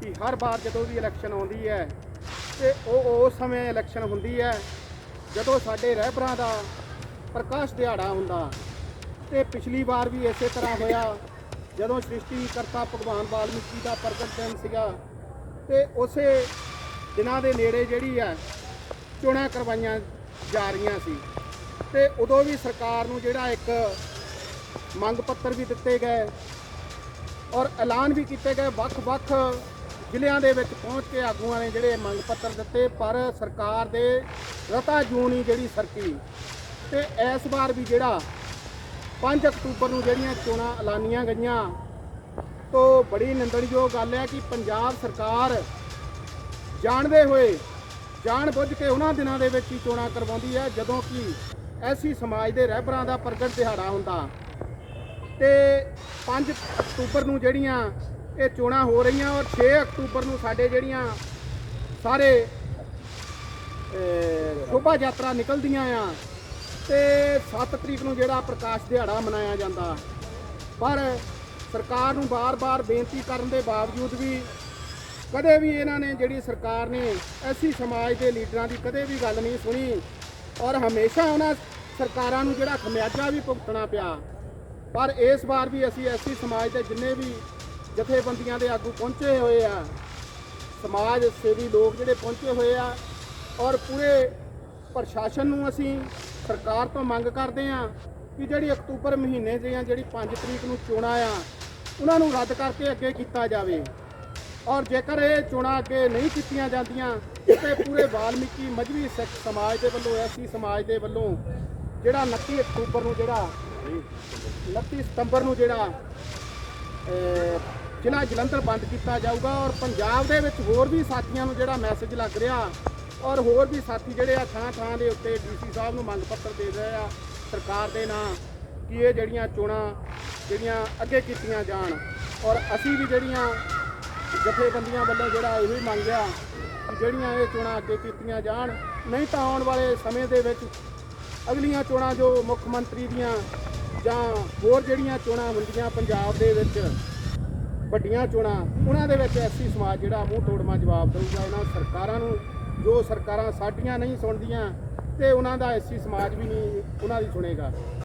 ਕਿ ਹਰ ਵਾਰ ਜਦੋਂ ਵੀ ਇਲੈਕਸ਼ਨ ਆਉਂਦੀ ਹੈ ਤੇ ਉਹ ਉਸ ਸਮੇਂ ਇਲੈਕਸ਼ਨ ਹੁੰਦੀ ਹੈ, ਜਦੋਂ ਸਾਡੇ ਰਹਿਬਰਾਂ ਦਾ ਪ੍ਰਕਾਸ਼ ਦਿਹਾੜਾ ਹੁੰਦਾ। ਤੇ ਪਿਛਲੀ ਵਾਰ ਵੀ ਇਸੇ ਤਰ੍ਹਾਂ ਹੋਇਆ, ਜਦੋਂ ਸ੍ਰਿਸ਼ਟੀ ਕਰਤਾ ਭਗਵਾਨ ਵਾਲਮੀਕੀ ਦਾ ਪ੍ਰਗਟ ਦਿਨ ਸੀਗਾ। ਤੇ ਉਸੇ ਦਿਨਾਂ ਦੇ ਨੇੜੇ ਜਿਹੜੀ ਹੈ, ਚੋਣਾਂ ਕਰਵਾਈਆਂ ਜਾ ਰਹੀਆਂ ਸੀ। ਤੇ ਉਦੋਂ ਵੀ ਸਰਕਾਰ ਨੂੰ ਜਿਹੜਾ ਇੱਕ ਮੰਗ ਪੱਤਰ ਵੀ ਦਿੱਤੇ ਗਏ ਔਰ ਐਲਾਨ ਵੀ ਕੀਤੇ ਗਏ ਵੱਖ-ਵੱਖ ਜ਼ਿਲ੍ਹਿਆਂ ਦੇ ਵਿੱਚ ਪਹੁੰਚ ਕੇ ਆਗੂਆਂ ਨੇ ਜਿਹੜੇ ਮੰਗ ਪੱਤਰ ਦਿੱਤੇ, ਪਰ ਸਰਕਾਰ ਦੇ ਰਤਾ ਜੂਨੀ ਜਿਹੜੀ ਸਰਕੀ। ਤੇ ਇਸ ਵਾਰ ਵੀ ਜਿਹੜਾ 5 ਅਕਤੂਬਰ ਨੂੰ ਜਿਹੜੀਆਂ ਚੋਣਾਂ ਐਲਾਨੀਆਂ ਗਈਆਂ, ਤੋਂ ਬੜੀ ਨਿੰਦਣਯੋਗ ਗੱਲ ਹੈ ਕਿ ਪੰਜਾਬ ਸਰਕਾਰ ਜਾਣਦੇ ਹੋਏ ਜਾਣ ਬੁੱਝ ਕੇ ਉਹਨਾਂ ਦਿਨਾਂ ਦੇ ਵਿੱਚ ਹੀ ਚੋਣਾਂ ਕਰਵਾਉਂਦੀ ਹੈ, ਜਦੋਂ ਕਿ ਐਸੀ ਸਮਾਜ ਦੇ ਰਹਿਬਰਾਂ ਦਾ ਪ੍ਰਗਟ ਦਿਹਾੜਾ ਹੁੰਦਾ। ਤੇ 5 ਅਕਤੂਬਰ ਨੂੰ ਜਿਹੜੀਆਂ ਇਹ ਚੋਣਾਂ ਹੋ ਰਹੀਆਂ ਔਰ 6 ਅਕਤੂਬਰ ਨੂੰ ਸਾਡੇ ਜਿਹੜੀਆਂ ਸਾਰੇ ਸ਼ੋਭਾ ਯਾਤਰਾ ਨਿਕਲਦੀਆਂ ਆ ਤੇ 7 ਤਰੀਕ ਨੂੰ ਜਿਹੜਾ ਪ੍ਰਕਾਸ਼ ਦਿਹਾੜਾ ਮਨਾਇਆ ਜਾਂਦਾ। ਪਰ ਸਰਕਾਰ ਨੂੰ ਬਾਰ-ਬਾਰ ਬੇਨਤੀ ਕਰਨ ਦੇ ਬਾਵਜੂਦ ਵੀ ਕਦੇ ਵੀ ਇਹਨਾਂ ਨੇ ਜਿਹੜੀ ਸਰਕਾਰ ਨੇ ਐਸੀ ਸਮਾਜ ਦੇ ਲੀਡਰਾਂ ਦੀ ਕਦੇ ਵੀ ਗੱਲ ਨਹੀਂ ਸੁਣੀ ਔਰ ਹਮੇਸ਼ਾ ਉਹਨਾਂ ਸਰਕਾਰਾਂ ਨੂੰ ਜਿਹੜਾ ਖਮਿਆਜਾ ਵੀ ਭੁਗਤਣਾ ਪਿਆ। ਪਰ ਇਸ ਵਾਰ ਵੀ ਅਸੀਂ ਐਸੀ ਸਮਾਜ ਦੇ ਜਿੰਨੇ ਵੀ ਜਥੇਬੰਦੀਆਂ ਦੇ ਆਗੂ ਪਹੁੰਚੇ ਹੋਏ ਆ। ਸਮਾਜ ਸੇਵੀ ਲੋਕ ਜਿਹੜੇ ਪਹੁੰਚੇ ਹੋਏ ਆ ਔਰ ਪੂਰੇ ਪ੍ਰਸ਼ਾਸਨ ਨੂੰ ਅਸੀਂ ਸਰਕਾਰ ਤੋਂ ਮੰਗ ਕਰਦੇ ਆ ਕਿ ਜਿਹੜੀ ਅਕਤੂਬਰ ਮਹੀਨੇ ਦੀਆਂ ਜਿਹੜੀ 5 ਤਰੀਕ ਨੂੰ ਚੋਣਾਂ ਆ, ਉਹਨਾਂ ਨੂੰ ਰੱਦ ਕਰਕੇ ਅੱਗੇ ਕੀਤਾ ਜਾਵੇ। ਔਰ ਜੇਕਰ ਇਹ ਚੋਣਾਂ ਅੱਗੇ ਨਹੀਂ ਕੀਤੀਆਂ ਜਾਂਦੀਆਂ, ਤੇ ਪੂਰੇ ਵਾਲਮੀਕੀ ਮਜਬੀ ਸਿੱਖ ਸਮਾਜ ਦੇ ਵੱਲੋਂ, ਐਸੀ ਸਮਾਜ ਦੇ ਵੱਲੋਂ ਜਿਹੜਾ 29 ਅਕਤੂਬਰ ਨੂੰ ਜਿਹੜਾ 29 ਸਤੰਬਰ ਨੂੰ ਜਿਹੜਾ ਜ਼ਿਲ੍ਹਾ ਜਲੰਧਰ ਬੰਦ ਕੀਤਾ ਜਾਊਗਾ ਔਰ ਪੰਜਾਬ ਦੇ ਵਿੱਚ ਹੋਰ ਵੀ ਸਾਥੀਆਂ ਨੂੰ ਜਿਹੜਾ ਮੈਸੇਜ ਲੱਗ ਰਿਹਾ ਔਰ ਹੋਰ ਵੀ ਸਾਥੀ ਜਿਹੜੇ ਆ ਥਾਂ ਥਾਂ ਦੇ ਉੱਤੇ ਡੀਸੀ ਸਾਹਿਬ ਨੂੰ ਮੰਗ ਪੱਤਰ ਦੇ ਰਹੇ ਆ, ਸਰਕਾਰ ਦੇ ਨਾਂ ਕਿ ਇਹ ਜਿਹੜੀਆਂ ਚੋਣਾਂ ਜਿਹੜੀਆਂ ਅੱਗੇ ਕੀਤੀਆਂ ਜਾਣ ਔਰ ਅਸੀਂ ਵੀ ਜਿਹੜੀਆਂ ਜਥੇਬੰਦੀਆਂ ਵੱਲੋਂ ਜਿਹੜਾ ਇਹੋ ਹੀ ਮੰਗਿਆ ਕਿ ਜਿਹੜੀਆਂ ਇਹ ਚੋਣਾਂ ਅੱਗੇ ਕੀਤੀਆਂ ਜਾਣ, ਨਹੀਂ ਤਾਂ ਆਉਣ ਵਾਲੇ ਸਮੇਂ ਦੇ ਵਿੱਚ ਅਗਲੀਆਂ ਚੋਣਾਂ ਜੋ ਮੁੱਖ ਮੰਤਰੀ ਦੀਆਂ ਜਾਂ ਹੋਰ ਜਿਹੜੀਆਂ ਚੋਣਾਂ ਹੁੰਦੀਆਂ ਪੰਜਾਬ ਦੇ ਵਿੱਚ ਵੱਡੀਆਂ ਚੋਣਾਂ, ਉਹਨਾਂ ਦੇ ਵਿੱਚ ਐਸੀ ਸਮਾਜ ਜਿਹੜਾ ਮੂੰਹ ਤੋੜਮਾ ਜਵਾਬ ਦੇਊਗਾ। ਉਹਨਾਂ ਸਰਕਾਰਾਂ ਨੂੰ, ਜੋ ਸਰਕਾਰਾਂ ਸਾਡੀਆਂ ਨਹੀਂ ਸੁਣਦੀਆਂ, ਤੇ ਉਹਨਾਂ ਦਾ ਐਸੀ ਸਮਾਜ ਵੀ ਨਹੀਂ, ਉਹਨਾਂ ਦੀ ਸੁਣੇਗਾ।